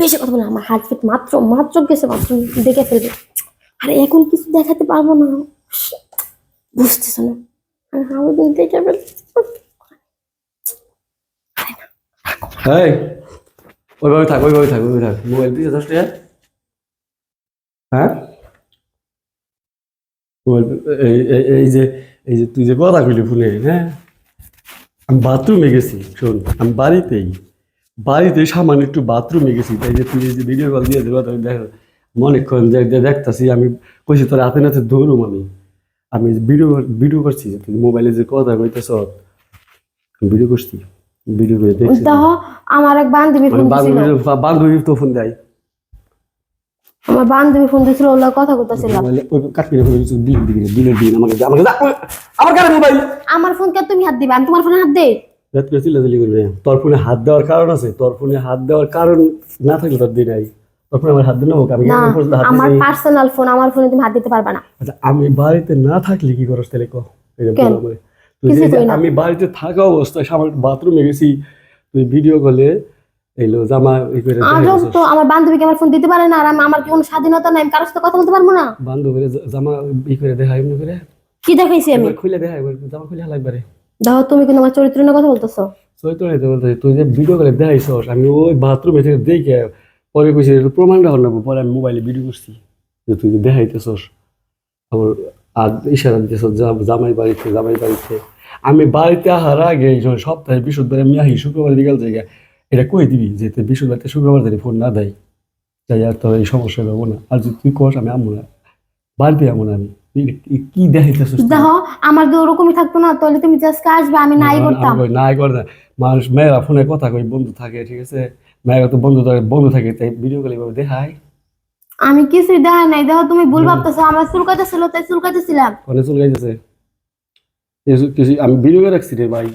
বেশি কথা বলে আমার হার্ট বিট মাত্র মাত্র গেছে, মাত্র দেখে ফেলবে। আরে এখন কিছু দেখাতে পারব না। বুঝতেছ না? বাথরুমে গেছি, শোন, আমি বাড়িতেই। বাড়িতে সামান্য একটু বাথরুমে গেছি তাই যে তুই যে ভিডিও কল দিয়ে দেবো তুমি দেখ মনেক্ষণ যে দেখতাছি আমি কইছি তোর হাতে নাতে দৌড়ুম আমি। আমি ভিডিও ভিডিও করছি যে তুই মোবাইলে যে কথা কইতেছ ভিডিও করছি ভিডিও করে দেখছি। আমার এক বান্ধবী ফোন দিছিল। বান্ধবী তো ফোন দেয়। আমার বান্ধবী ফোন দিছিল ওলা কথা কইতাছিলাম মোবাইলে ওই কাটবি না দিবি আমাকে আমাকে আমার মোবাইল আমার ফোন কে তুমি হাত দিবা? আমি তোমার ফোনে হাত দেই? রাত করে চিল্লাচিল্লি করবি। তোর ফোনে হাত দেওয়ার কারণ আছে? তোর ফোনে হাত দেওয়ার কারণ না থাকলে তোর দিন নাই। তোর ফোনে আমার হাত দিন হোক আমি আমার পার্সোনাল ফোন আমার ফোনে তুমি হাত দিতে পারবা না। আচ্ছা আমি বাড়িতে না থাকলে কি তাহলে কো? আমারে। আমি বাড়িতে থাকা অবস্থায় সামান্য বাথরুমে গেছি তুই ভিডিও কলে এলো জামা এই করে তো আমার বান্ধবীকে আমার ফোন দিতে পারে না? আর আমার কি কোনো স্বাধীনতা নাই? কারোর সাথে কথা বলতে পারব না? বান্ধবীর জামা ই করে দেখা এমনি করে। কি দেখাইছি আমি? খুলে দেখা জামা খুলে লাগবে রে দেখো তুমি কিন্তু আমার চরিত্র নিয়ে কথা বলতেছো। চৈত্র নিতে বলতে তুই যে ভিডিও করে দেখাইছ আমি ওই বাথরুমে থেকে দেখে পরে কইছি প্রমাণটা হল না পরে আমি মোবাইলে ভিডিও করছি। যে তুই যে দেখাইতেছস আমার আর ইশারা দিতেছ জামাই বাড়িতে জামাই বাড়িতে। আমি বাড়িতে আহার আগে সপ্তাহে বৃহস্পতিবার আমি আহি শুক্রবার বিকাল থেকে এটা কই দিবি যে তুই বৃহস্পতিবার শুক্রবার ধরে ফোন না দেয়? যাই আর তোর এই সমস্যা হব না। আর যদি তুই কস, আমি আমো না, বাড়িতে আমো না আমি। কি- দেখো আমার যদি ওরকমই থাকতো না তাহলে তুমি জাস্ট আসবে আমি নাই করতাম। নাই করে না মানুষ মেয়েরা ফোনে কথা কই বন্ধু থাকে ঠিক আছে? মেয়েরা তো বন্ধু থাকে বন্ধু থাকে তাই ভিডিও কলে এভাবে দেখায়। আমি কিছুই দেখাই নাই। দেখো তুমি ভুল ভাবতেছো আমার চুলকাতে ছিল তাই চুলকাতেছিলাম ফোনে চলে কিছু- আমি ভিডিও রাখছি রে ভাই।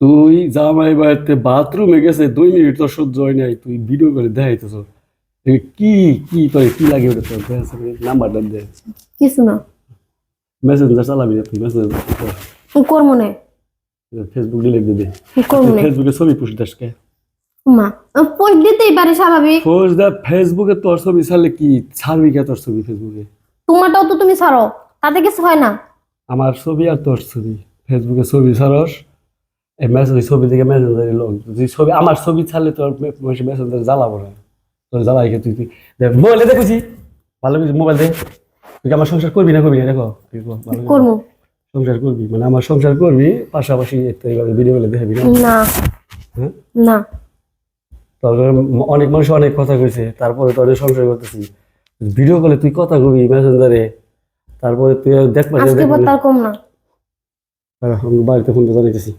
তুই জামাই বাড়িতে বাথরুমে গেছে দুই মিনিট তো সহ্য হয় নাই তুই ভিডিও করে দেখাইতেছ। কি কি তোর কি লাগে ওটা তোর নাম্বারটা দে। কিছু না। মেসেঞ্জার চালাবি না তুই মেসেঞ্জার করব না। ফেসবুক ডিলিট দে। ফেসবুকে ছবি পুষ দাসকে মা পোস্ট দিতেই পারে স্বাভাবিক। পোস্ট দা ফেসবুকে তোর ছবি ছাড়লে কি ছাড়বি কে তোর ছবি ফেসবুকে তোমারটাও তো তুমি ছাড়ো তাতে কিছু হয় না। আমার ছবি আর তোর ছবি। ফেসবুকে ছবি ছাড়স এই মেসেজ ছবি থেকে মেসেঞ্জারে লোক। তুই ছবি আমার ছবি ছাড়লে তোর মেসেঞ্জারে জ্বালাবো না। তোর জ্বালাই তুই তুই দেখ মোবাইলে দেখেছি। ভালো কিছু মোবাইল দে। তুই আমার সংসার করবি না করবি না? দেখো। করব। সংসার করবি? মানে আমার সংসার করবি পাশাপাশি একটা এইভাবে ভিডিও গুলো দেখাবি না? না। হ্যাঁ? না। তারপরে অনেক মানুষ অনেক কথা কইছে তারপরে তোর সংসার করতেছি। ভিডিও কলে তুই কথা কবি মেসেঞ্জারে তারপরে তুই দেখবা যে আজকে কম না। বাড়িতে ফোন জানাইতেছি